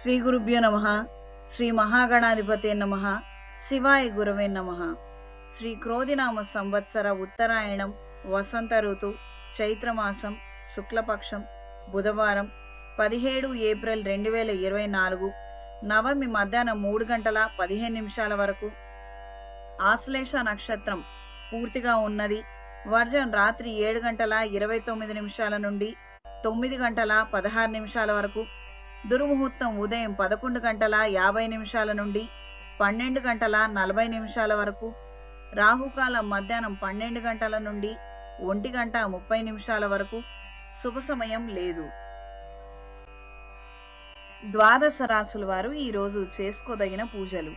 శ్రీ గురుభ్యో నమ శ్రీ మహాగణాధిపతే నమ శివాయ గురవే నమ. శ్రీ క్రోధినామ సంవత్సర ఉత్తరాయణం వసంత ఋతు చైత్రమాసం శుక్లపక్షం బుధవారం పదిహేడు ఏప్రిల్ రెండు వేల ఇరవై నాలుగు నవమి మధ్యాహ్నం మూడు గంటల పదిహేను నిమిషాల వరకు. ఆశ్లేష నక్షత్రం పూర్తిగా ఉన్నది. వర్జం రాత్రి ఏడు గంటల ఇరవై తొమ్మిది నిమిషాల నుండి తొమ్మిది గంటల పదహారు నిమిషాల వరకు. దుర్ముహూర్తం ఉదయం పదకొండు గంటల యాభై నిమిషాల నుండి పన్నెండు గంటల నలభై నిమిషాల వరకు రాహుకాలం మధ్యాహ్నం పన్నెండు గంటల నుండి ఒంటి గంట ముప్పై నిమిషాల వరకు శుభ సమయం లేదు. ద్వాదశ రాసుల వారు ఈ రోజు చేసుకోదగిన పూజలు.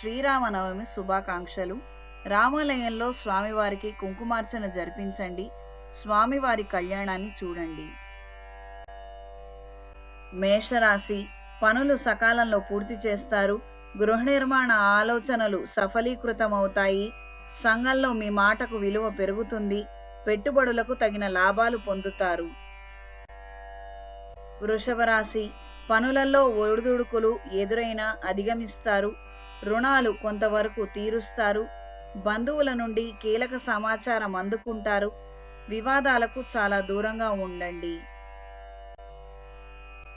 శ్రీరామనవమి శుభాకాంక్షలు. రామాలయంలో స్వామివారికి కుంకుమార్చన జరిపించండి. స్వామివారి కళ్యాణాన్ని చూడండి. మేషరాశి పనులు సకాలంలో పూర్తి చేస్తారు. గృహ నిర్మాణ ఆలోచనలు సఫలీకృతమవుతాయి. సంఘంలో మీ మాటకు విలువ పెరుగుతుంది. పెట్టుబడులకు తగిన లాభాలు పొందుతారు. వృషభ రాశి పనులలో ఒడిదుడుకులు ఎదురైనా అధిగమిస్తారు. రుణాలు కొంతవరకు తీరుస్తారు. బంధువుల నుండి కీలక సమాచారం అందుకుంటారు. వివాదాలకు చాలా దూరంగా ఉండండి.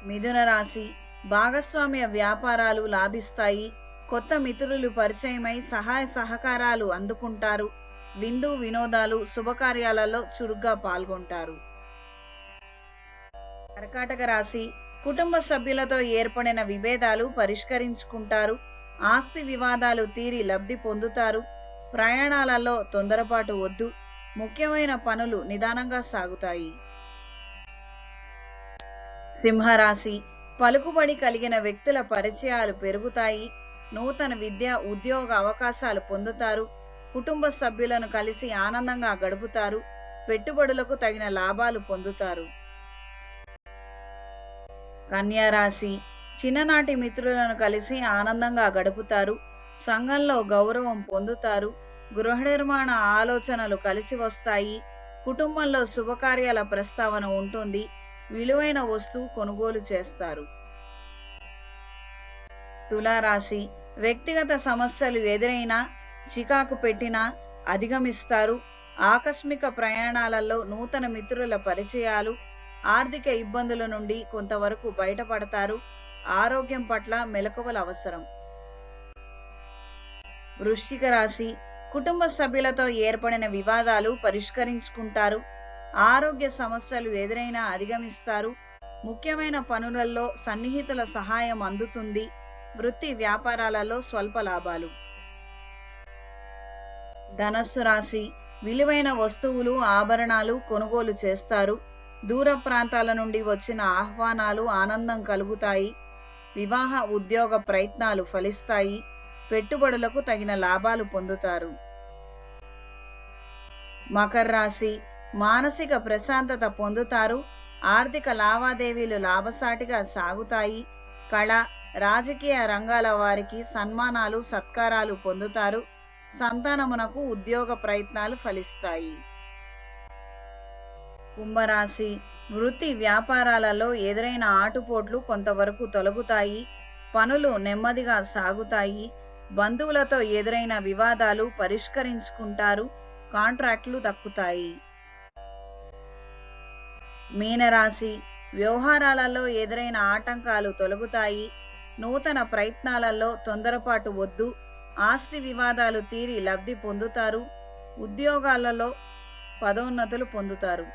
మిథున రాశి భాగస్వామ్య వ్యాపారాలు లాభిస్తాయి. కొత్త మిత్రులు పరిచయమై సహాయ సహకారాలు అందుకుంటారు. విందు వినోదాలు శుభకార్యాలలో చురుగ్గా పాల్గొంటారు. కర్కాటక రాశి కుటుంబ సభ్యులతో ఏర్పడిన విభేదాలు పరిష్కరించుకుంటారు. ఆస్తి వివాదాలు తీరి లబ్ధి పొందుతారు. ప్రయాణాలలో తొందరపాటు వద్దు. ముఖ్యమైన పనులు నిదానంగా సాగుతాయి. సింహరాశి. పలుకుబడి కలిగిన వ్యక్తుల పరిచయాలు పెరుగుతాయి. నూతన విద్య ఉద్యోగ అవకాశాలు పొందుతారు. కుటుంబ సభ్యులను కలిసి ఆనందంగా గడుపుతారు. పెట్టుబడులకు తగిన లాభాలు పొందుతారు. కన్యారాశి చిన్ననాటి మిత్రులను కలిసి ఆనందంగా గడుపుతారు. సంఘంలో గౌరవం పొందుతారు. గృహ నిర్మాణ ఆలోచనలు కలిసి వస్తాయి. కుటుంబంలో శుభకార్యాల ప్రస్తావన ఉంటుంది. విలువైన వస్తువు కొనుగోలు చేస్తారు. తులారాశి వ్యక్తిగత సమస్యలు ఎదురైనా చికాకు పెట్టినా అధిగమిస్తారు. ఆకస్మిక ప్రయాణాలలో నూతన మిత్రుల పరిచయాలు ఆర్థిక ఇబ్బందుల నుండి కొంతవరకు బయటపడతారు. ఆరోగ్యం పట్ల మెలకువలు అవసరం. వృశ్చిక రాశి కుటుంబ సభ్యులతో ఏర్పడిన వివాదాలు పరిష్కరించుకుంటారు. ఆరోగ్య సమస్యలు ఎదురైనా అధిగమిస్తారు. ముఖ్యమైన పనులలో సన్నిహితుల సహాయం అందుతుంది. వృత్తి వ్యాపారాలలో స్వల్ప లాభాలు. ధనస్సు రాశి విలువైన వస్తువులు ఆభరణాలు కొనుగోలు చేస్తారు. దూర ప్రాంతాల నుండి వచ్చిన ఆహ్వానాలు ఆనందం కలుగుతాయి. వివాహ ఉద్యోగ ప్రయత్నాలు ఫలిస్తాయి. పెట్టుబడులకు తగిన లాభాలు పొందుతారు. మకర రాశి మానసిక ప్రశాంతత పొందుతారు ఆర్థిక లావాదేవీలు లాభసాటిగా సాగుతాయి కళ రాజకీయ రంగాల వారికి సన్మానాలు సత్కారాలు పొందుతారు సంతానమునకు ఉద్యోగ ప్రయత్నాలు ఫలిస్తాయి. కుంభరాశి వృత్తి వ్యాపారాలలో ఎదురైన ఆటుపోట్లు కొంతవరకు తొలగుతాయి పనులు నెమ్మదిగా సాగుతాయి బంధువులతో ఎదురైన వివాదాలు పరిష్కరించుకుంటారు కాంట్రాక్టులు దక్కుతాయి. మీనరాశి వ్యవహారాలలో ఎదురైన ఆటంకాలు తొలగుతాయి నూతన ప్రయత్నాలలో తొందరపాటు వద్దు ఆస్తి వివాదాలు తీరి లబ్ధి పొందుతారు ఉద్యోగాలలో పదోన్నతులు పొందుతారు.